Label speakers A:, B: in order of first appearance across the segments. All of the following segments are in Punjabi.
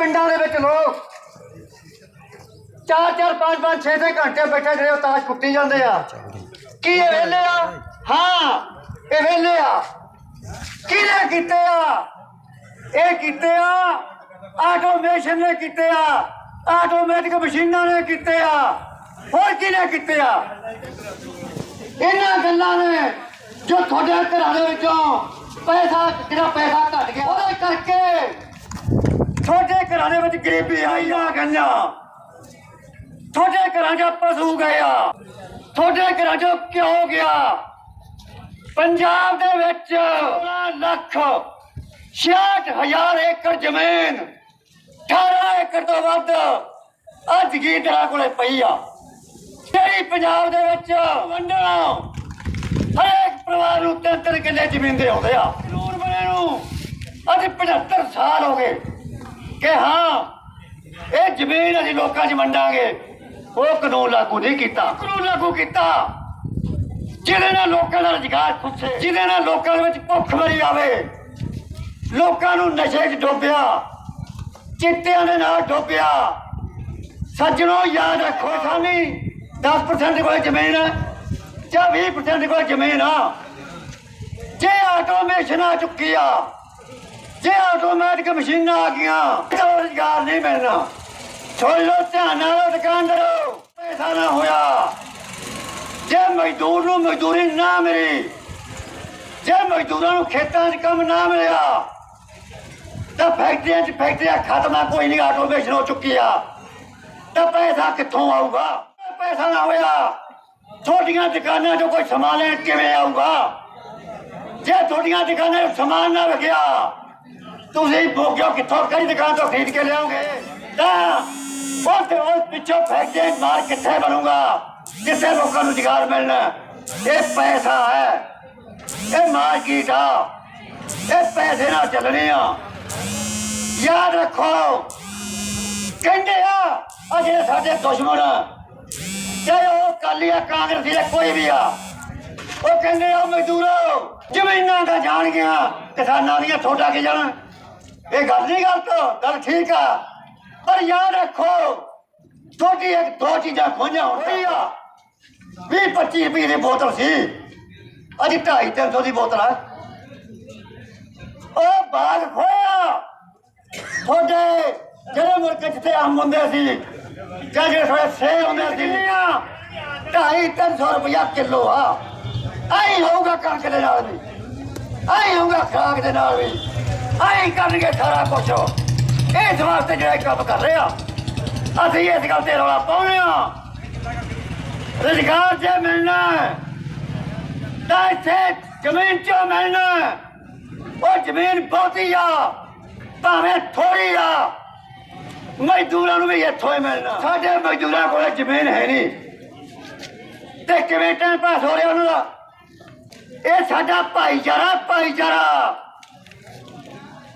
A: ਪਿੰਡਾਂ ਦੇ ਵਿੱਚ ਲੋਕ। ਚਾਰ ਚਾਰ, ਪੰਜ ਪੰਜ, ਛੇ ਛੇ ਘੰਟੇ ਬੈਠੇ ਜਿਹੜੇ ਉਹ ਤਾਸ਼ ਕੁੱਟੀ ਜਾਂਦੇ ਆ। ਕੀ ਇਹ ਵੇਲੇ ਆ? ਹਾਂ, ਇਹ ਵੇਲੇ ਆ। ਕਿਹਨੇ ਕੀਤੇ ਆ? ਇਹ ਕੀਤੇ ਆ? ਆਟੋਮੇਸ਼ਨ ਨੇ ਕੀਤੇ ਆ। ਆਟੋਮੈਟਿਕ ਮਸ਼ੀਨਾਂ ਨੇ ਕੀਤੇ ਆ। ਹੋਰ ਕਿਹਨੇ ਕੀਤੇ ਆ? ਇਹਨਾਂ ਗੱਲਾਂ ਨੇ ਜੋ ਤੁਹਾਡੇ ਘਰਾਂ ਦੇ ਵਿੱਚੋਂ ਪੈਸਾ, ਜਿਹੜਾ ਪੈਸਾ ਘਟ ਗਿਆ, ਉਹਦੇ ਕਰਕੇ ਤੁਹਾਡੇ ਘਰਾਂ ਦੇ ਵਿੱਚ ਗਰੀਬੀ ਆਈ ਆ ਗਈਆਂ। ਤੁਹਾਡੇ ਘਰਾਂ 'ਚ ਪਸ਼ੂ ਗਏ ਤੁਹਾਡੇ ਘਰਾਂ 'ਚ ਕਿਉਂ ਗਿਆ? ਪੰਜਾਬ ਦੇ ਵਿੱਚ 16 ਲੱਖ 66000 ਏਕੜ ਜ਼ਮੀਨ 18 ਏਕੜ ਤੋਂ ਵੱਧ ਅੱਜ ਗੀਦੜਾ ਕੋਲੇ ਪਈ ਆ? ਜਿਹੜੀ ਪੰਜਾਬ ਦੇ ਵਿੱਚ ਵੰਡਣਾ, ਹਰੇਕ ਪਰਿਵਾਰ ਨੂੰ ਤਿੰਨ ਤਿੰਨ ਕਿੱਲੇ ਜ਼ਮੀਨ ਦੇ ਆਉਂਦੇ ਆ। ਕਾਨੂੰਨ ਬਣੇ ਨੂੰ। ਅੱਜ 75 ਸਾਲ ਹੋ ਗਏ। ਕਿ ਹਾਂ ਇਹ ਜ਼ਮੀਨ ਅਸੀਂ ਲੋਕਾਂ 'ਚ ਵੰਡਾਂਗੇ। ਉਹ ਕਾਨੂੰਨ ਲਾਗੂ ਨਹੀਂ ਕੀਤਾ। ਕਾਨੂੰਨ ਲਾਗੂ ਕੀਤਾ। ਜਿਹਦੇ ਨਾਲ ਲੋਕਾਂ ਦਾ ਰੁਜ਼ਗਾਰ ਖੁੱਸੇ ਜਿਹਦੇ ਨਾਲ ਲੋਕਾਂ ਦੇ ਵਿੱਚ ਭੁੱਖ ਮਰੀ ਆਵੇ ਲੋਕਾਂ ਨੂੰ ਨਸ਼ੇ 'ਚ ਡੋਬਿਆ ਚਿੱਟਿਆਂ ਦੇ ਨਾਲ ਡੋਬਿਆ। ਸੱਜਣੋ ਯਾਦ ਰੱਖੋ ਸਾਨੀ 10% ਕੋਲ ਜ਼ਮੀਨ ਹੈ ਜਾਂ 20% ਕੋਲ ਜ਼ਮੀਨ ਆ। ਜੇ ਆਟੋਮੇਸ਼ਨ ਆ ਚੁੱਕੀ ਆ ਜੇ ਆਟੋਮੈਟਿਕ ਮਸ਼ੀਨਾਂ ਆ ਗਈਆਂ, ਤਾਂ ਰੁਜ਼ਗਾਰ ਨਹੀਂ ਮਿਲਣਾ। ਸੁਣ ਲਓ, ਧਿਆਨ ਨਾਲ ਦੁਕਾਨਦਾਰੋ ਪੈਸਾ ਨਾ ਹੋਇਆ। ਜੇ ਮਜ਼ਦੂਰ ਨੂੰ ਮਜ਼ਦੂਰੀ ਨਾ ਮਿਲੀ, ਜੇ ਮਜ਼ਦੂਰਾਂ ਨੂੰ ਖੇਤਾਂ 'ਚ ਕੰਮ ਨਾ ਮਿਲਿਆ, ਤਾਂ ਫੈਕਟਰੀਆਂ 'ਚ ਫੈਕਟਰੀਆਂ ਖਤਮ ਕੋਈ ਨਹੀਂ ਆਟੋਮੇਸ਼ਨ ਹੋ ਚੁੱਕੀ ਆ। ਤਾਂ ਪੈਸਾ ਕਿੱਥੋਂ ਆਊਗਾ? ਪੈਸਾ ਨਾ ਹੋਇਆ। ਛੋਟੀਆਂ ਦੁਕਾਨਾਂ 'ਚੋਂ ਕੋਈ ਸਮਾਨ ਲੈਣ ਕਿਵੇਂ ਆਊਗਾ? ਜੇ ਤੁਹਾਡੀਆਂ ਦੁਕਾਨਾਂ 'ਚ ਸਮਾਨ ਨਾ ਵਿਕਿਆ ਤੁਸੀਂ ਭੋਗਿਓ ਕਿੱਥੋਂ? ਕਈ ਦੁਕਾਨ ਤੋਂ ਖਰੀਦ ਕੇ ਲਿਆਓਗੇ? ਤਾਂ ਉਹ ਤੇ ਉਹ ਪਿੱਛੋਂ ਫੈਕਟਰੀ ਮਾਰ ਕਿੱਥੇ ਬਣੂਗਾ? ਕਿੱਥੇ ਲੋਕਾਂ ਨੂੰ ਰੁਜ਼ਗਾਰ ਮਿਲਣਾ। ਇਹ ਪੈਸਾ ਹੈ। ਇਹ ਮਾਰਕੀਟ ਆ। ਇਹ ਪੈਸੇ ਨਾਲ ਚੱਲਣੇ ਆ। ਯਾਦ ਰੱਖੋ, ਕਹਿੰਦੇ ਆ ਅਜੇ ਸਾਡੇ ਦੁਸ਼ਮਣ ਚਾਹੇ ਉਹ ਕਾਲੀ ਆ, ਕਾਂਗਰਸੀ ਆ, ਕੋਈ ਵੀ ਆ, ਉਹ ਕਹਿੰਦੇ ਆ ਮਜ਼ਦੂਰੋ ਜ਼ਮੀਨਾਂ ਦਾ ਜਾਣ ਗਿਆ ਕਿਸਾਨਾਂ ਦੀਆਂ ਥੋੜਾ ਕੇ ਜਾਣ। ਇਹ ਗੱਲ ਨਹੀਂ ਗਲਤ ਗੱਲ ਠੀਕ ਆ ਪਰ ਯਾਦ ਰੱਖੋ ਛੋਟੀ ਇੱਕ ਦੋ ਚੀਜ਼ਾਂ ਖੋਈਆਂ ਹੋਣਗੀਆਂ 20 25 ਰੁਪਏ ਦੀ ਬੋਤਲ ਸੀ ਅੱਜ 250 300 ਦੀ ਬੋਤਲ ਆ ਉਹ ਬਾਗ ਖੋਇਆ ਤੁਹਾਡੇ ਜਿਹੜੇ ਮੁਲਕ ਜਿੱਥੇ ਆਮ ਹੁੰਦੇ ਸੀ ਜਾਂ ਜਿਹੜੇ ਥੋੜੇ ਸੇ ਹੁੰਦੇ ਸੀ ਢਾਈ ਤਿੰਨ ਸੌ ਰੁਪਇਆ ਕਿਲੋ ਆ ਆਈ ਹੋਊਗਾ ਕਣਕ ਦੇ ਨਾਲ ਵੀ ਆਈ ਹੋਊਗਾ ਖਰਾਕ ਦੇ ਨਾਲ ਵੀ ਆਈ ਕਰਨਗੇ ਸਾਰਾ ਕੁਛ। ਇਸ ਵਾਸਤੇ ਜਿਹੜਾ ਕੰਮ ਕਰ ਰਹੇ ਆ, ਅਸੀਂ ਇਸ ਗੱਲ ਤੇ ਰੌਲਾ ਪਾਉਂਦੇ ਆ। ਰੁਜ਼ਗਾਰ ਜੇ ਮਿਲਣਾ ਤਾਂ ਇੱਥੇ ਜ਼ਮੀਨ ਚੋਂ ਮਿਲਣਾ ਉਹ ਜ਼ਮੀਨ ਬਹੁਤੀ ਆ, ਭਾਵੇਂ ਥੋੜੀ ਆ। ਮਜ਼ਦੂਰਾਂ ਨੂੰ ਵੀ ਇੱਥੋਂ ਹੀ ਮਿਲਣਾ। ਸਾਡੇ ਮਜ਼ਦੂਰਾਂ ਕੋਲ ਜ਼ਮੀਨ ਹੈ ਨਹੀਂ। ਤੇ ਕਿਵੇਂ ਟਾਈਮ ਪਾਸ ਹੋ ਰਿਹਾ ਉਹਨਾਂ ਦਾ? ਇਹ ਸਾਡਾ ਭਾਈਚਾਰਾ ਭਾਈਚਾਰਾ।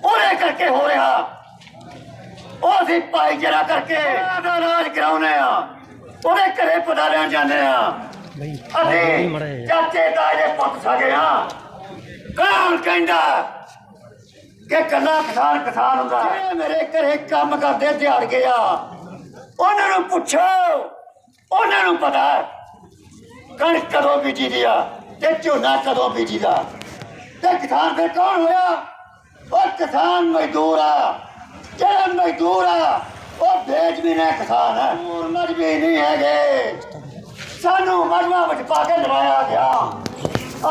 A: ਉਹਦੇ ਕਰਕੇ ਹੋ ਰਿਹਾ। ਉਹ ਅਸੀਂ ਭਾਈਚਾਰਾ ਕਰਕੇ ਦਾ ਰਾਜ ਕਰਾਉਨੇ ਆ। ਉਹਦੇ ਘਰੇ ਪਤਾ ਲੈਣ ਜਾਂਦੇ ਆ। ਅਸੀਂ ਚਾਚੇ ਤਾਏ ਪੁੱਤ ਸਕੇ ਆ। ਕੌਣ ਕਹਿੰਦਾ ਕਿ ਕੱਲਾ ਕਿਸਾਨ ਕਿਸਾਨ ਹੁੰਦਾ ਮੇਰੇ ਘਰੇ ਕੰਮ ਕਰਦੇ ਦਿਹਾੜ ਗਿਆ ਉਹਨਾਂ ਨੂੰ ਪੁੱਛੋ। ਉਹਨਾਂ ਨੂੰ ਪਤਾ ਕਣਕ ਕਦੋਂ ਬੀਜੀ ਦੀ ਆ ਤੇ ਝੋਨਾ ਕਦੋਂ ਬੀਜੀ ਦਾ ਤੇ ਕਿਸਾਨ ਫਿਰ ਕੌਣ ਹੋਇਆ? ਉਹ ਕਿਸਾਨ ਮਜ਼ਦੂਰ ਆ। ਜਿਹੜਾ ਮਜ਼ਦੂਰ ਆ, ਉਹ ਵੇਚ ਵੀ ਨਾ ਕਿਸਾਨ। ਹੈ ਹੋਰ ਮਜਬੀ ਨਹੀਂ ਹੈਗੇ। ਸਾਨੂੰ ਮਜਮਾ ਵਿੱਚ ਪਾ ਕੇ ਲਵਾਇਆ ਗਿਆ।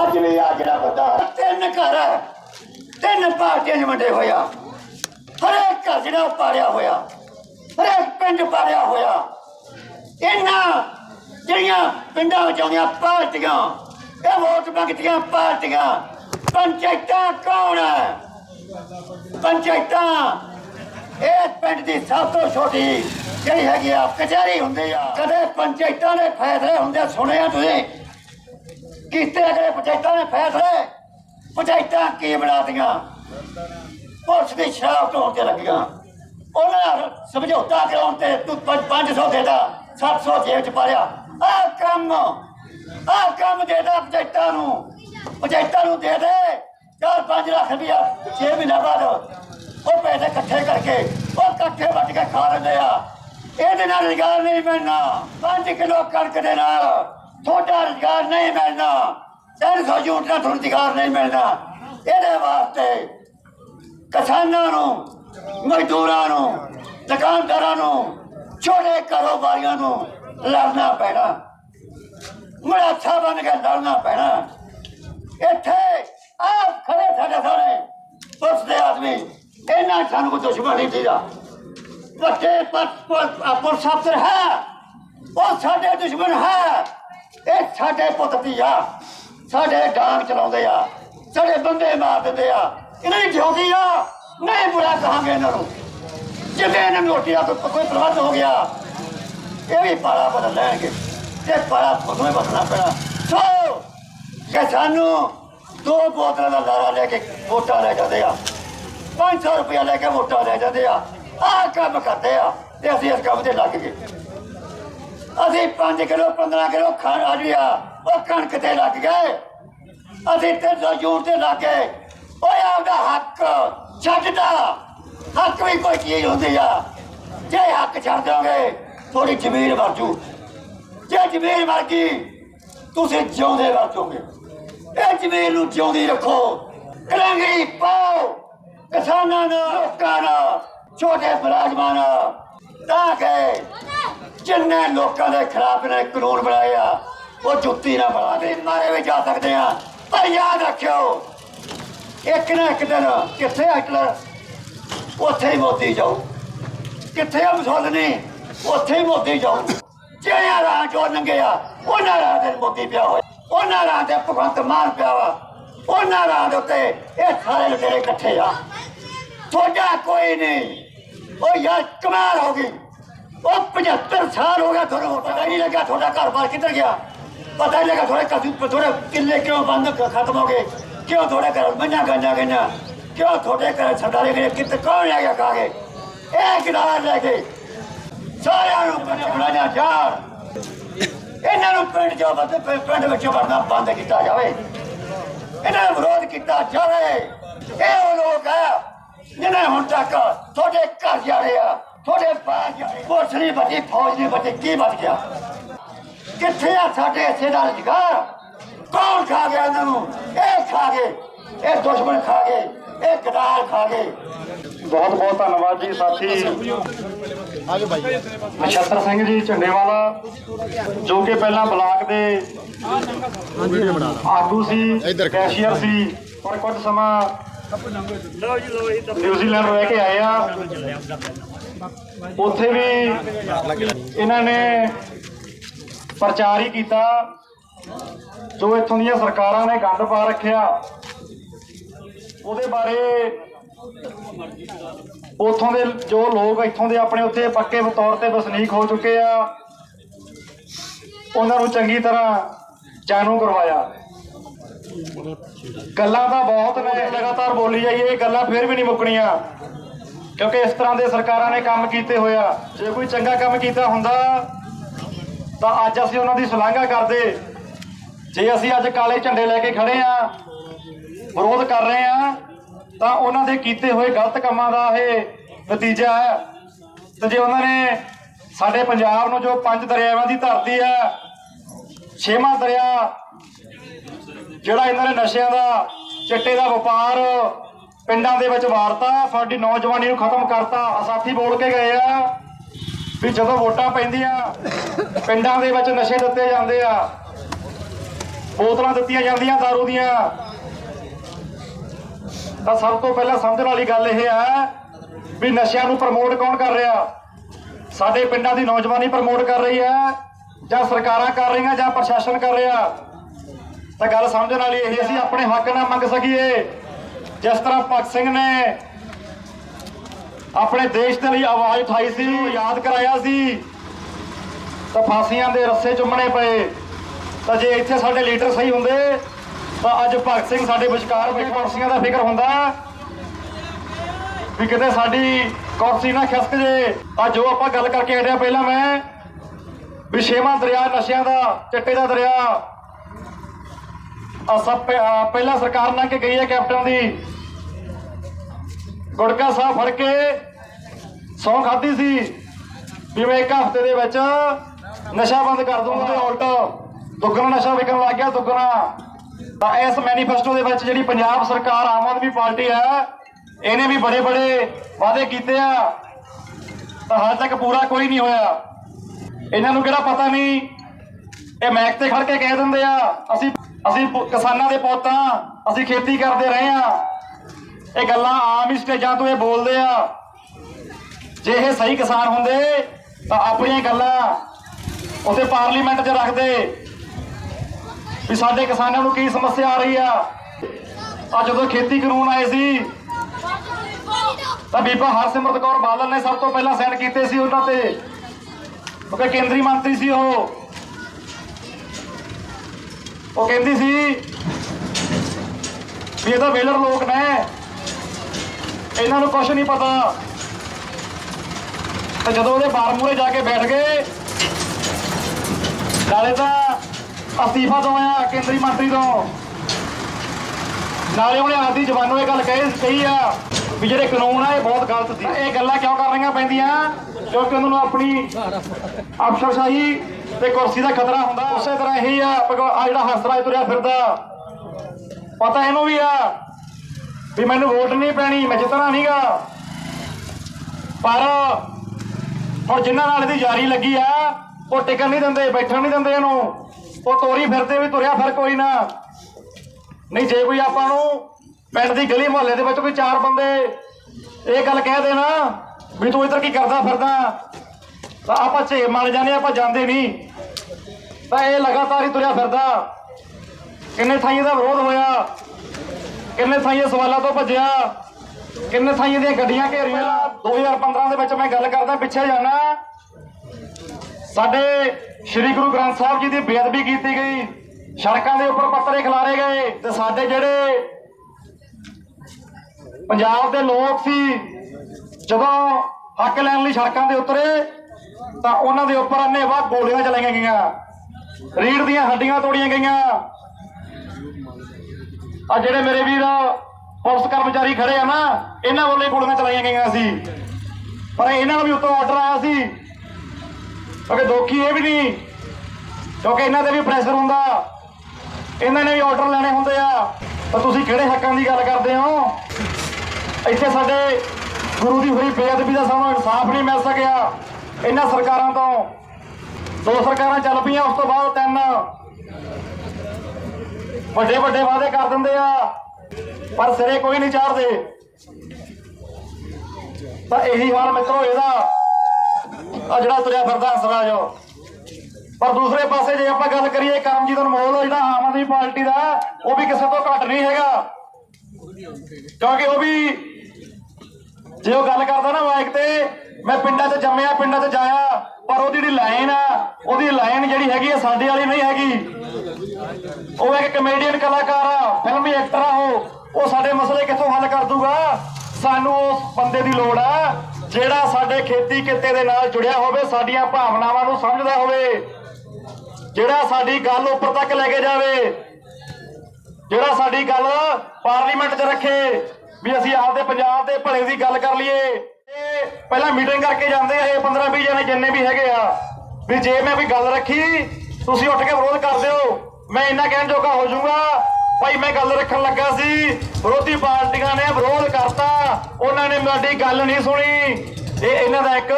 A: ਅੱਜ ਵੀ ਆ ਜਿਹੜਾ ਬੰਦਾ ਤਿੰਨ ਘਰ ਤਿੰਨ ਪਾਰਟੀਆਂ 'ਚ ਵੰਡੇ ਹੋਇਆ ਹਰੇਕ ਘਰ ਜਿਹੜਾ ਉਹ ਪਾੜਿਆ ਹੋਇਆ। ਹਰੇਕ ਪਿੰਡ ਪਾੜਿਆ ਹੋਇਆ। ਇਹਨਾਂ ਜਿਹੜੀਆਂ ਪਿੰਡਾਂ ਵਿੱਚ ਆਉਂਦੀਆਂ ਪਾਰਟੀਆਂ, ਇਹ ਵੋਟ ਮੰਗਦੀਆਂ ਪਾਰਟੀਆਂ, ਪੰਚਾਇਤਾਂ ਕੌਣ ਹੈ? ਪੰਚਾਇਤਾਂ। ਇਹ ਪਿੰਡ ਦੀ ਸਭ ਤੋਂ ਛੋਟੀ ਜਿਹੜੀ ਹੈਗੀ ਆ, ਕਚਹਿਰੀ ਹੁੰਦੀ ਆ। ਕਦੇ ਪੰਚਾਇਤਾਂ ਦੇ ਫੈਸਲੇ ਹੁੰਦੇ ਸੁਣੇ ਤੁਸੀਂ? ਕੀਤੇ ਅਗਲੇ ਪੰਚਾਇਤਾਂ ਦੇ ਫੈਸਲੇ? ਪੰਚਾਇਤਾਂ ਕੀ ਬਣਾਤੀਆਂ? ਪੁਲਿਸ ਦੀ ਸ਼ਰਾਬ ਢੋਣ ਤੇ ਲੱਗੀਆਂ। ਉਹਨਾਂ ਸਮਝੌਤਾ ਕਰਾਉਣ ਤੇ ਤੂੰ 500 ਦੇਦਾ 700 ਜੇਬ ਚ ਪਾਰਿਆ ਆਹ ਕੰਮ ਆਹ ਕੰਮ ਦੇਦਾ ਪੰਚਾਇਤਾਂ ਨੂੰ। ਪੰਚਾਇਤਾਂ ਨੂੰ ਦੇ ਦੇ। 4-5 ਲੱਖ ਰੁਪਇਆ 6 ਮਹੀਨੇ ਬਾਅਦ ਉਹ ਪੈਸੇ ਇਕੱਠੇ ਕਰਕੇ ਉਹ ਇਕੱਠੇ ਵੱਟ ਕੇ ਖਾ ਲੈਂਦੇ ਆ। ਇਹਦੇ ਨਾਲ ਰੁਜ਼ਗਾਰ ਨਹੀਂ ਮਿਲਣਾ। 5 ਕਿਲੋ ਕਣਕ ਦੇ ਨਾਲ ਤੁਹਾਡਾ ਰੁਜ਼ਗਾਰ ਨਹੀਂ ਮਿਲਣਾ। 300 ਯੂਨਿਟ ਦਾ ਤੁਹਾਨੂੰ ਰੁਜ਼ਗਾਰ ਨਹੀਂ ਮਿਲਣਾ। ਇਹਦੇ ਵਾਸਤੇ ਕਿਸਾਨਾਂ ਨੂੰ, ਮਜ਼ਦੂਰਾਂ ਨੂੰ, ਦੁਕਾਨਦਾਰਾਂ ਨੂੰ, ਛੋਟੇ ਕਾਰੋਬਾਰੀਆਂ ਨੂੰ ਲੜਨਾ ਪੈਣਾ। ਮਰਾਠਾ ਬਣ ਕੇ ਲੜਨਾ ਪੈਣਾ। ਇੱਥੇ ਆਪ ਖੜੇ ਸਾਡੇ ਸਾਰੇ। ਪੁਲਿਸ ਦੇ ਆਦਮੀ ਇਹਨਾਂ ਸਾਨੂੰ ਕੋਈ ਦੁਸ਼ਮਣ ਨਹੀਂ ਸੀਗਾ ਵੱਡੇ ਪੁਲਿਸ ਅਫਸਰ ਹੈ। ਉਹ ਸਾਡੇ ਦੁਸ਼ਮਣ ਹੈ। ਇਹ ਸਾਡੇ ਪੁੱਤ ਧੀਆ ਸਾਡੇ ਡਾਂਗ ਚਲਾਉਂਦੇ ਆ। ਸਾਡੇ ਬੰਦੇ ਮਾਰ ਦਿੰਦੇ ਆ। ਇਹਨਾਂ ਦੀ ਡਿਊਟੀ ਆ। ਨਹੀਂ ਬੁਰਾ ਕਹਾਂਗੇ ਇਹਨਾਂ ਨੂੰ। ਜਿਵੇਂ ਇਹਨਾਂ ਨੂੰ ਰੋਟੀ ਦਾ ਕੋਈ ਪ੍ਰਬੰਧ ਹੋ ਗਿਆ, ਇਹ ਵੀ ਪਾਲਾ ਬਦਲ ਲੈਣਗੇ। ਤੇ ਪਾਲਾ ਤੁਹਾਨੂੰ ਬਦਲਣਾ ਪੈਣਾ। ਸੋ ਕਿ ਸਾਨੂੰ ਦੋ ਬੋਤਲਾਂ ਦਾ ਲਾਰਾ ਲੈ ਕੇ ਵੋਟਾਂ ਲੈ ਜਾਂਦੇ ਆ। 500 ਰੁਪਇਆ ਲੈ ਕੇ ਵੋਟਾਂ ਲੈ ਜਾਂਦੇ ਆ। ਆਹ ਕੰਮ ਕਰਦੇ ਆ ਤੇ ਅਸੀਂ ਇਸ ਕੰਮ ਤੇ ਲੱਗ ਗਏ। ਅਸੀਂ 5 ਕਿਲੋ 15 ਕਿਲੋ ਖਾਣ ਆ ਗਿਆ ਉਹ ਕਣਕ ਤੇ ਲੱਗ ਗਏ। ਅਸੀਂ 300 ਯੂਨਿਟ ਤੇ ਲੱਗ ਗਏ। ਓਏ ਆਪਦਾ ਹੱਕ ਛੱਡਦਾ ਹੱਕ ਵੀ ਕੋਈ ਚੀਜ਼ ਹੁੰਦੀ ਆ। ਜੇ ਹੱਕ ਛੱਡ ਦੋਗੇ ਥੋੜੀ ਜ਼ਮੀਨ ਵਰਜੂ ਜੇ। ਜ਼ਮੀਨ ਵਰਗੀ ਤੁਸੀਂ ਜਿਉਂਦੇ ਵਰਤੋਗੇ ਇਹ ਜ਼ਮੀਨ ਨੂੰ ਜਿਉਂਦੀ ਰੱਖੋ। ਕਰਾਂਗਰੀ ਪਾਓ। ਕਿਸਾਨਾਂ ਨਾਲ, ਲੋਕਾਂ ਨੂੰ ਛੋਟੇ ਮੁਲਾਜ਼ਮਾਂ ਤਾਂ ਕਿ ਜਿੰਨੇ ਲੋਕਾਂ ਦੇ ਖਿਲਾਫ ਨੇ ਕਾਨੂੰਨ ਬਣਾਏ ਆ, ਉਹ ਜੁੱਤੀ ਨਾ ਬਣਾ ਦੇ। ਮਾਰੇ ਵੀ ਜਾ ਸਕਦੇ ਆ। ਪਰ ਯਾਦ ਰੱਖਿਓ, ਇੱਕ ਨਾ ਇੱਕ ਦਿਨ ਕਿੱਥੇ ਹਿਟਲਰ ਉੱਥੇ ਹੀ ਮੋਦੀ ਜਾਊ। ਕਿੱਥੇ ਆ ਉੱਥੇ ਹੀ ਮੋਦੀ ਜਾਊ। ਜਿਹੜਾ ਰਾਹ ਜੋ ਲੰਘਿਆ, ਉਹਨਾਂ ਰਾਹ ਤੇ ਮੋਦੀ ਪਿਆ ਹੋਇਆ। ਉਹਨਾਂ ਰਾਹ ਤੇ ਭਗਵੰਤ ਮਾਨ ਪਿਆ ਵਾ। ਉਹਨਾਂ ਰਾਹ ਦੇ ਉੱਤੇ ਇਹ ਸਾਰੇ ਲੁਟੇਰੇ ਇਕੱਠੇ ਆ। ਤੁਹਾਡਾ ਕੋਈ ਨਹੀਂ। ਉਹ ਯਾਰ ਕਮਾਲ ਹੋ ਗਈ। ਉਹ 75 ਸਾਲ ਹੋ ਗਿਆ ਤੁਹਾਨੂੰ ਪਤਾ ਨਹੀਂ ਲੱਗਾ ਤੁਹਾਡਾ ਘਰ-ਬਾਰ ਕਿੱਧਰ ਗਿਆ। ਪਤਾ ਨਹੀਂ ਲੱਗਾ ਤੁਹਾਡੇ ਕਸੂ ਤੁਹਾਡੇ ਕਿੱਲੇ ਕਿਉਂ ਬੰਦ ਖਤਮ ਹੋ ਗਏ। ਕਿਉਂ ਤੁਹਾਡੇ ਘਰ ਮੰਨਾ ਗੰਨਾ ਗੰਨਾ ਕਿਉਂ ਤੁਹਾਡੇ ਘਰ ਛਡਾਲੇ ਗਏ ਕਿੱਥੇ ਕੌਣ ਆ ਗਿਆ ਖਾ ਕੇ? ਇਹ ਕਿਦਾਰ ਲੈ ਕੇ ਸਾਰਿਆਂ ਨੂੰ ਪਿੰਡ ਬਣਾਇਆ ਇਹਨਾਂ ਨੂੰ ਪਿੰਡ ਚੋਂ ਪਿੰਡ ਵਿੱਚੋਂ ਵੜਨਾ ਬੰਦ ਕੀਤਾ ਜਾਵੇ। ਇਹਨਾਂ ਦਾ ਵਿਰੋਧ ਕੀਤਾ ਜਾਵੇ। ਇਹ ਉਹ ਲੋਕ ਆ ਜਿਹਨੇ ਹੁਣ ਤੱਕ ਤੁਹਾਡੇ ਘਰ ਜਾ ਰਹੇ ਆ, ਤੁਹਾਡੇ ਬਾਹਰ ਜਾ ਰਹੇ ਪੁਲਿਸ ਨਹੀਂ ਬਚੀ ਫੌਜ ਨਹੀਂ ਬਚੀ ਕੀ ਬਚ ਗਿਆ? ਕਿੱਥੇ ਆ ਸਾਡੇ ਹਿੱਸੇ ਦਾ ਰੁਜ਼ਗਾਰ? ਕੌਣ ਖਾ ਗਿਆ ਇਹਨਾਂ ਨੂੰ? ਇਹ ਖਾ ਗਏ। ਇਹ ਦੁਸ਼ਮਣ ਖਾ ਗਏ। ਇਹ ਗਦਾਰ ਖਾ ਗਏ।
B: ਬਹੁਤ ਬਹੁਤ ਧੰਨਵਾਦ ਜੀ, ਸਾਥੀ। ਨਛੱਤਰ ਸਿੰਘ ਜੀ ਝੰਡੇਵਾਲਾ ਜੋ ਕਿ ਪਹਿਲਾਂ ਬਲਾਕ ਦੇ ਆਗੂ ਸੀ ਕੈਸ਼ੀਅਰ ਸੀ ਪਰ ਕੁਝ ਸਮਾਂ ਨਿਊਜ਼ੀਲੈਂਡ ਰਹਿ ਕੇ ਆਏ ਆ। ਉੱਥੇ ਵੀ ਇਹਨਾਂ ਨੇ ਪ੍ਰਚਾਰ ਹੀ ਕੀਤਾ। ਜੋ ਇੱਥੋਂ ਦੀਆਂ ਸਰਕਾਰਾਂ ਨੇ ਗੰਦ ਪਾ ਰੱਖਿਆ ਉਹਦੇ ਬਾਰੇ ਉਥੋਂ ਦੇ ਜੋ ਲੋਕ ਇੱਥੋਂ ਦੇ ਆਪਣੇ ਉੱਥੇ ਪੱਕੇ ਤੌਰ ਤੇ ਵਸਨੀਕ ਹੋ ਚੁੱਕੇ ਆ, ਉਹਨਾਂ ਨੂੰ ਚੰਗੀ ਤਰ੍ਹਾਂ ਜਾਣੂ ਕਰਵਾਇਆ। ਗੱਲਾਂ ਤਾਂ ਬਹੁਤ ਨੇ, ਲਗਾਤਾਰ ਬੋਲੀ ਜਾਈਏ ਗੱਲਾਂ ਫਿਰ ਵੀ ਨਹੀਂ ਮੁੱਕਣੀਆਂ, ਕਿਉਂਕਿ ਇਸ ਤਰ੍ਹਾਂ ਦੇ ਸਰਕਾਰਾਂ ਨੇ ਕੰਮ ਕੀਤੇ ਹੋਇਆ ਜੇ ਕੋਈ ਚੰਗਾ ਕੰਮ ਕੀਤਾ ਹੁੰਦਾ, ਤਾਂ ਅੱਜ ਅਸੀਂ ਉਹਨਾਂ ਦੀ ਸ਼ਲਾਘਾ ਕਰਦੇ। ਜੇ ਅਸੀਂ ਅੱਜ ਕਾਲੇ ਝੰਡੇ ਲੈ ਕੇ ਖੜੇ ਆ, ਵਿਰੋਧ ਕਰ ਰਹੇ ਆ ਤਾਂ ਉਹਨਾਂ ਦੇ ਕੀਤੇ ਹੋਏ ਗਲਤ ਕੰਮਾਂ ਦਾ ਇਹ ਨਤੀਜਾ ਹੈ। ਤੇ ਜੇ ਉਹਨਾਂ ਨੇ ਸਾਡੇ ਪੰਜਾਬ ਨੂੰ ਜੋ ਪੰਜ ਦਰਿਆਵਾਂ ਦੀ ਧਰਤੀ ਹੈ, ਛੇਵਾਂ ਦਰਿਆ, ਜਿਹੜਾ ਇਹਨਾਂ ਨੇ ਨਸ਼ਿਆਂ ਦਾ, ਚਿੱਟੇ ਦਾ ਵਪਾਰ ਪਿੰਡਾਂ ਦੇ ਵਿੱਚ ਵਾਰਤਾ, ਸਾਡੀ ਨੌਜਵਾਨੀ ਨੂੰ ਖਤਮ ਕਰਤਾ ਸਾਥੀ ਬੋਲ ਕੇ ਗਏ ਆ ਵੀ ਜਦੋਂ ਵੋਟਾਂ ਪੈਂਦੀਆਂ, ਪਿੰਡਾਂ ਦੇ ਵਿੱਚ ਨਸ਼ੇ ਦਿੱਤੇ ਜਾਂਦੇ ਆ, ਬੋਤਲਾਂ ਦਿੱਤੀਆਂ ਜਾਂਦੀਆਂ, ਦਾਰੂ ਦੀਆਂ ਤਾਂ ਸਭ ਤੋਂ ਪਹਿਲਾਂ ਸਮਝਣ ਵਾਲੀ ਗੱਲ ਇਹ ਹੈ ਵੀ ਨਸ਼ਿਆਂ ਨੂੰ ਪ੍ਰਮੋਟ ਕੌਣ ਕਰ ਰਿਹਾ? ਸਾਡੇ ਪਿੰਡਾਂ ਦੀ ਨੌਜਵਾਨੀ ਪ੍ਰਮੋਟ ਕਰ ਰਹੀ ਹੈ ਜਾਂ ਸਰਕਾਰਾਂ ਕਰ ਰਹੀਆਂ ਜਾਂ ਪ੍ਰਸ਼ਾਸਨ ਕਰ ਰਿਹਾ? ਤਾਂ ਗੱਲ ਸਮਝਣ ਵਾਲੀ ਇਹ ਅਸੀਂ ਆਪਣੇ ਹੱਕ ਨਾ ਮੰਗ ਸਕੀਏ। ਜਿਸ ਤਰ੍ਹਾਂ ਭਗਤ ਸਿੰਘ ਨੇ ਆਪਣੇ ਦੇਸ਼ ਦੇ ਲਈ ਆਵਾਜ਼ ਉਠਾਈ ਸੀ ਯਾਦ ਕਰਾਇਆ ਸੀ, ਤਾਂ ਫਾਂਸੀਆਂ ਦੇ ਰੱਸੇ ਚੁੰਮਣੇ ਪਏ। ਤਾਂ ਜੇ ਇੱਥੇ ਸਾਡੇ ਲੀਡਰ ਸਹੀ ਹੁੰਦੇ ਤਾਂ ਅੱਜ ਭਗਤ ਸਿੰਘ ਸਾਡੇ ਵਿਚਕਾਰ ਵਿੱਚ ਕੁਰਸੀਆਂ ਦਾ ਫਿਕਰ ਹੁੰਦਾ ਵੀ ਕਿਤੇ ਸਾਡੀ ਕੁਰਸੀ ਨਾ ਖਿਸਕ ਜੇ। ਆ ਜੋ ਆਪਾਂ ਗੱਲ ਕਰਕੇ ਹਟਿਆ ਪਹਿਲਾਂ ਮੈਂ, ਵੀ ਛੇਵਾਂ ਦਰਿਆ, ਨਸ਼ਿਆਂ ਦਾ, ਚਿੱਟੇ ਦਾ ਦਰਿਆ। ਆਹ ਸਭ ਪਹਿਲਾਂ ਸਰਕਾਰ ਲੰਘ ਕੇ ਗਈ ਹੈ ਕੈਪਟਨ ਦੀ। ਗੁੜਕਾ ਸਾਹਿਬ ਫੜ ਕੇ ਸੌਂ ਖਾਧੀ ਸੀ, ਵੀ ਮੈਂ ਇੱਕ ਹਫ਼ਤੇ ਦੇ ਵਿੱਚ ਨਸ਼ਾ ਬੰਦ ਕਰ ਦੂੰਗਾ ਤੇ ਉਲਟ ਦੁੱਗਣਾ ਨਸ਼ਾ ਵਿਕਣ ਲੱਗ ਗਿਆ, ਦੁੱਗਣਾ। ਤਾਂ ਇਸ ਮੈਨੀਫੈਸਟੋ ਦੇ ਵਿੱਚ ਜਿਹੜੀ ਪੰਜਾਬ ਸਰਕਾਰ, ਆਮ ਆਦਮੀ ਪਾਰਟੀ ਹੈ, ਇਹਨੇ ਵੀ ਬੜੇ ਬੜੇ ਵਾਅਦੇ ਕੀਤੇ ਆ। ਤਾਂ ਹਾਲ ਤੱਕ ਪੂਰਾ ਕੋਈ ਨਹੀਂ ਹੋਇਆ। ਇਹਨਾਂ ਨੂੰ ਕਿਹੜਾ ਪਤਾ ਨਹੀਂ ਇਹ ਮੈਕ ਤੇ ਖੜ ਕੇ ਕਹਿ ਦਿੰਦੇ ਆ, ਅਸੀਂ ਅਸੀਂ ਕਿਸਾਨਾਂ ਦੇ ਪੁੱਤ ਆ ਅਸੀਂ ਖੇਤੀ ਕਰਦੇ ਰਹੇ ਆ। ਇਹ ਗੱਲਾਂ ਆਮ ਹੀ ਸਟੇਜਾਂ ਤੋਂ ਇਹ ਬੋਲਦੇ ਆ। ਜੇ ਇਹ ਸਹੀ ਕਿਸਾਨ ਹੁੰਦੇ, ਤਾਂ ਆਪਣੀਆਂ ਗੱਲਾਂ ਉੱਥੇ ਪਾਰਲੀਮੈਂਟ 'ਚ ਰੱਖਦੇ। ਵੀ ਸਾਡੇ ਕਿਸਾਨਾਂ ਨੂੰ ਕੀ ਸਮੱਸਿਆ ਆ ਰਹੀ ਆ? ਆ ਜਦੋਂ ਖੇਤੀ ਕਾਨੂੰਨ ਆਏ ਸੀ, ਤਾਂ ਬੀਬਾ ਹਰਸਿਮਰਤ ਕੌਰ ਬਾਦਲ ਨੇ ਸਭ ਤੋਂ ਪਹਿਲਾਂ ਸਾਈਨ ਕੀਤੇ ਸੀ ਉਹਨਾਂ ਤੇ। ਕਿਉਂਕਿ ਕੇਂਦਰੀ ਮੰਤਰੀ ਸੀ ਉਹ। ਉਹ ਕਹਿੰਦੀ ਸੀ ਵੀ ਇਹ ਤਾਂ ਵੇਲਰ ਲੋਕ ਨੇ। ਇਹਨਾਂ ਨੂੰ ਕੁਝ ਨਹੀਂ ਪਤਾ। ਤੇ ਜਦੋਂ ਉਹਦੇ ਬਾਰ ਮੂਰੇ ਜਾ ਕੇ ਬੈਠ ਗਏ, ਨਾਲੇ ਤਾਂ ਅਸਤੀਫਾ ਦਵਾਇਆ ਕੇਂਦਰੀ ਮੰਤਰੀ ਤੋਂ। ਨਾਲੇ ਉਹਨੇ ਆਦੀ ਜ਼ਬਾਨੋਂ ਇਹ ਗੱਲ ਕਹੀ ਕਹੀ ਆ ਵੀ ਜਿਹੜੇ ਕਾਨੂੰਨ ਆ, ਇਹ ਬਹੁਤ ਗਲਤ ਸੀ। ਇਹ ਗੱਲਾਂ ਕਿਉਂ ਕਰਨੀਆਂ ਪੈਂਦੀਆਂ? ਕਿਉਂਕਿ ਉਹਨਾਂ ਨੂੰ ਆਪਣੀ ਅਫਸਰਸ਼ਾਹੀ ਤੇ ਕੁਰਸੀ ਦਾ ਖਤਰਾ ਹੁੰਦਾ। ਉਸੇ ਤਰ੍ਹਾਂ ਇਹੀ ਆ ਆ ਜਿਹੜਾ ਹਸਰਾਜ ਤੁਰਿਆ ਫਿਰਦਾ। ਪਤਾ ਇਹਨੂੰ ਵੀ ਆ ਵੀ ਮੈਨੂੰ ਵੋਟ ਨਹੀਂ ਪੈਣੀ, ਮੈਂ ਜਿੱਤਣਾ ਨਹੀਂਗਾ। ਪਰ ਹੁਣ ਜਿਨ੍ਹਾਂ ਨਾਲ ਇਹਦੀ ਯਾਰੀ ਲੱਗੀ ਆ, ਉਹ ਟਿਕਣ ਨਹੀਂ ਦਿੰਦੇ, ਬੈਠਣ ਨਹੀਂ ਦਿੰਦੇ ਇਹਨੂੰ। ਉਹ ਤੋਰੀ ਫਿਰਦੇ ਵੀ ਤੁਰਿਆ ਫਿਰ ਕੋਈ ਨਾ। ਨਹੀਂ, ਜੇ ਕੋਈ ਆਪਾਂ ਨੂੰ ਪਿੰਡ ਦੀ ਗਲੀ ਮੁਹੱਲੇ ਦੇ ਵਿੱਚ ਕੋਈ ਚਾਰ ਬੰਦੇ ਇਹ ਗੱਲ ਕਹਿ ਦੇਣਾ ਵੀ ਤੂੰ ਇੱਧਰ ਕੀ ਕਰਦਾ ਫਿਰਦਾ, ਤਾਂ ਆਪਾਂ ਝੇ ਮਾਰ ਜਾਂਦੇ ਆਪਾਂ ਜਾਂਦੇ ਨਹੀਂ। ਤਾਂ ਇਹ ਲਗਾਤਾਰ ਹੀ ਤੁਰਿਆ ਫਿਰਦਾ। ਕਿੰਨੇ ਥਾਈਂ ਦਾ ਵਿਰੋਧ ਹੋਇਆ, ਕਿੰਨੇ ਥਾਈਂ ਸਵਾਲਾਂ ਤੋਂ ਭੱਜਿਆ, ਕਿੰਨੇ ਥਾਈਂ ਦੀਆਂ ਗੱਡੀਆਂ ਘੇਰੀਆਂ। 2015 ਦੇ ਵਿੱਚ ਮੈਂ ਗੱਲ ਕਰਦਾ, ਪਿੱਛੇ ਜਾਣਾ। ਸਾਡੇ ਸ੍ਰੀ ਗੁਰੂ ਗ੍ਰੰਥ ਸਾਹਿਬ ਜੀ ਦੀ ਬੇਅਦਬੀ ਕੀਤੀ ਗਈ। ਸੜਕਾਂ ਦੇ ਉੱਪਰ ਪੱਤਰੇ ਖਿਲਾਰੇ ਗਏ ਤੇ ਸਾਡੇ ਜਿਹੜੇ ਪੰਜਾਬ ਦੇ ਲੋਕ ਸੀ, ਜਦੋਂ ਹੱਕ ਲੈਣ ਲਈ ਸੜਕਾਂ ਦੇ ਉਤਰੇ, ਤਾਂ ਉਹਨਾਂ ਦੇ ਉੱਪਰ ਅੰਨੇਵਾਹ ਗੋਲੀਆਂ ਚਲਾਈਆਂ ਗਈਆਂ। ਰੀੜ ਦੀਆਂ ਹੱਡੀਆਂ ਤੋੜੀਆਂ ਗਈਆਂ। ਆ ਜਿਹੜੇ ਮੇਰੇ ਵੀਰ ਪੁਲਿਸ ਕਰਮਚਾਰੀ ਖੜੇ ਆ ਨਾ, ਇਹਨਾਂ ਵੱਲੋਂ ਹੀ ਗੋਲੀਆਂ ਚਲਾਈਆਂ ਗਈਆਂ ਸੀ। ਪਰ ਇਹਨਾਂ ਨੂੰ ਵੀ ਉੱਤੋਂ ਆਰਡਰ ਆਇਆ ਸੀ ਕਿਉਂਕਿ ਦੋਖੀ ਇਹ ਵੀ ਨਹੀਂ, ਕਿਉਂਕਿ ਇਹਨਾਂ ਤੇ ਵੀ ਪ੍ਰੈਸ਼ਰ ਹੁੰਦਾ। ਇਹਨਾਂ ਨੇ ਵੀ ਆਰਡਰ ਲੈਣੇ ਹੁੰਦੇ ਆ। ਪਰ ਤੁਸੀਂ ਕਿਹੜੇ ਹੱਕਾਂ ਦੀ ਗੱਲ ਕਰਦੇ ਹੋ? ਇੱਥੇ ਸਾਡੇ ਗੁਰੂ ਦੀ ਹੋਈ ਬੇਅਦਬੀ ਦਾ ਸਾਨੂੰ ਇਨਸਾਫ ਨਹੀਂ ਮਿਲ ਸਕਿਆ। ਇਹਨਾਂ ਸਰਕਾਰਾਂ ਤੋਂ ਦੋ ਸਰਕਾਰਾਂ ਚੱਲ ਪਈਆਂ, ਉਸ ਤੋਂ ਬਾਅਦ ਤਿੰਨ ਵੱਡੇ ਵੱਡੇ ਵਾਅਦੇ ਕਰ ਦਿੰਦੇ ਆ, ਪਰ ਸਿਰੇ ਕੋਈ ਨਹੀਂ ਚਾੜਦੇ। ਤਾਂ ਇਹੀ ਹਾਲ ਮਿੱਤਰੋ ਇਹਦਾ। ਆ ਜਿਹੜਾ ਤੁਰਿਆ ਫਿਰਦਾ ਹੰਸਰਾਜ ਪਰ ਦੂਸਰੇ ਪਾਸੇ ਜੇ ਆਪਾਂ ਗੱਲ ਕਰੀਏ ਕਰਮਜੀਤ ਅਨਮੋਲ, ਜਿਹੜਾ ਆਮ ਆਦਮੀ ਪਾਰਟੀ ਦਾ, ਉਹ ਵੀ ਕਿਸੇ ਤੋਂ ਘੱਟ ਨਹੀਂ ਹੈਗਾ। ਕਿਉਂਕਿ ਉਹ ਵੀ ਜੇ ਉਹ ਗੱਲ ਕਰਦਾ ਨਾ ਮਾਈਕ ਤੇ, ਮੈਂ ਪਿੰਡਾਂ 'ਚ ਜੰਮਿਆ, ਪਿੰਡਾਂ 'ਚ ਜਾਇਆ, ਪਰ ਉਹਦੀ ਜਿਹੜੀ ਲਾਈਨ ਆ, ਉਹਦੀ ਲਾਈਨ ਜਿਹੜੀ ਹੈਗੀ ਆ ਸਾਡੇ ਵਾਲੀ ਨਹੀਂ ਹੈਗੀ। ਉਹ ਇੱਕ ਕਮੇਡੀਅਨ ਕਲਾਕਾਰ ਆ ਫਿਲਮੀ ਐਕਟਰ ਆ ਉਹ ਉਹ ਸਾਡੇ ਮਸਲੇ ਕਿੱਥੋਂ ਹੱਲ ਕਰ ਦੂਗਾ? ਸਾਨੂੰ ਉਸ ਬੰਦੇ ਦੀ ਲੋੜ ਆ। ਜਿਹੜਾ ਸਾਡੇ ਖੇਤੀ ਕਿੱਤੇ ਦੇ ਨਾਲ ਜੁੜਿਆ ਹੋਵੇ, ਸਾਡੀਆਂ ਭਾਵਨਾਵਾਂ ਨੂੰ ਸਮਝਦਾ ਹੋਵੇ, ਜਿਹੜਾ ਸਾਡੀ ਗੱਲ ਉੱਪਰ ਤੱਕ ਲੈ ਕੇ ਜਾਵੇ, ਜਿਹੜਾ ਸਾਡੀ ਗੱਲ ਪਾਰਲੀਮੈਂਟ 'ਚ ਰੱਖੇ, ਵੀ ਅਸੀਂ ਆਪਦੇ ਪੰਜਾਬ ਦੇ ਭਲੇ ਦੀ ਗੱਲ ਕਰ ਲਈਏ। ਇਹ ਪਹਿਲਾਂ ਮੀਟਿੰਗ ਕਰਕੇ ਜਾਂਦੇ ਆ, ਇਹ 15 20 ਜਣੇ ਜਿੰਨੇ ਵੀ ਹੈਗੇ ਆ, ਵੀ ਜੇ ਮੈਂ ਵੀ ਗੱਲ ਰੱਖੀ, ਤੁਸੀਂ ਉੱਠ ਕੇ ਵਿਰੋਧ ਕਰ ਦਿਓ। ਮੈਂ ਇੰਨਾ ਕਹਿਣ ਜੋਗਾ ਹੋ ਜਾਊਗਾ ਭਾਈ ਮੈਂ ਗੱਲ ਰੱਖਣ ਲੱਗਾ ਸੀ, ਵਿਰੋਧੀ ਪਾਰਟੀਆਂ ਨੇ ਵਿਰੋਧ ਕਰਤਾ, ਉਹਨਾਂ ਨੇ ਸਾਡੀ ਗੱਲ ਨਹੀਂ ਸੁਣੀ। ਇਹ ਇਹਨਾਂ ਦਾ ਇੱਕ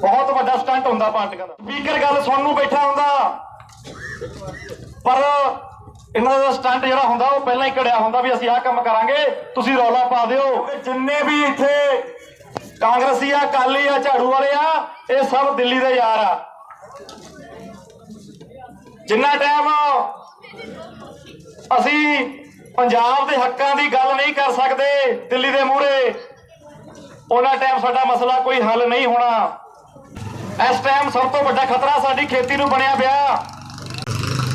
B: ਬਹੁਤ ਵੱਡਾ ਸਟੰਟ ਹੁੰਦਾ ਪਾਰਟੀਆਂ ਦਾ। ਸਪੀਕਰ ਗੱਲ ਸੁਣਨ ਨੂੰ ਬੈਠਾ ਹੁੰਦਾ। ਪਰ ਇਹਨਾਂ ਦਾ ਸਟੰਟ ਜਿਹੜਾ ਹੁੰਦਾ, ਉਹ ਪਹਿਲਾਂ ਹੀ ਘੜਿਆ ਹੁੰਦਾ ਵੀ ਅਸੀਂ ਆਹ ਕੰਮ ਕਰਾਂਗੇ, ਤੁਸੀਂ ਰੌਲਾ ਪਾ ਦਿਓ। ਜਿੰਨੇ ਵੀ ਇੱਥੇ ਕਾਂਗਰਸੀ ਆ, ਅਕਾਲੀ ਆ, ਝਾੜੂ ਵਾਲੇ ਆ, ਇਹ ਸਭ ਦਿੱਲੀ ਦੇ ਯਾਰ ਆ। ਜਿੰਨਾ ਟਾਈਮ ਅਸੀਂ ਪੰਜਾਬ ਦੇ ਹੱਕਾਂ ਦੀ ਗੱਲ ਨਹੀਂ ਕਰ ਸਕਦੇ, ਦਿੱਲੀ ਦੇ ਮੂਹਰੇ। ਉਹਨਾਂ ਟਾਈਮ ਸਾਡਾ ਮਸਲਾ ਕੋਈ ਹੱਲ ਨਹੀਂ ਹੋਣਾ। ਇਸ ਟਾਈਮ ਸਭ ਤੋਂ ਵੱਡਾ ਖਤਰਾ ਸਾਡੀ ਖੇਤੀ ਨੂੰ ਬਣਿਆ ਪਿਆ।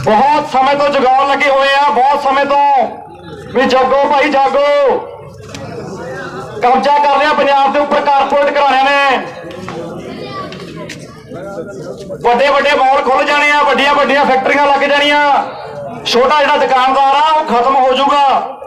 B: ਬਹੁਤ ਸਮੇਂ ਤੋਂ ਜਗਾਉਣ ਲੱਗੇ ਹੋਏ ਆ, ਬਹੁਤ ਸਮੇਂ ਤੋਂ। ਵੀ ਜਾਗੋ ਭਾਈ, ਜਾਗੋ। ਕਬਜ਼ਾ ਕਰ ਲਿਆ ਪੰਜਾਬ ਦੇ ਉੱਪਰ ਕਾਰਪੋਰੇਟ ਘਰਾਣਿਆਂ ਨੇ। ਵੱਡੇ ਵੱਡੇ ਮਾਲ ਖੁੱਲ ਜਾਣੇ ਆ ਵੱਡੀਆਂ ਵੱਡੀਆਂ ਫੈਕਟਰੀਆਂ ਲੱਗ ਜਾਣੀਆਂ। ਛੋਟਾ ਜਿਹੜਾ ਦੁਕਾਨਦਾਰ ਆ ਉਹ ਖਤਮ ਹੋ ਜਾਊਗਾ।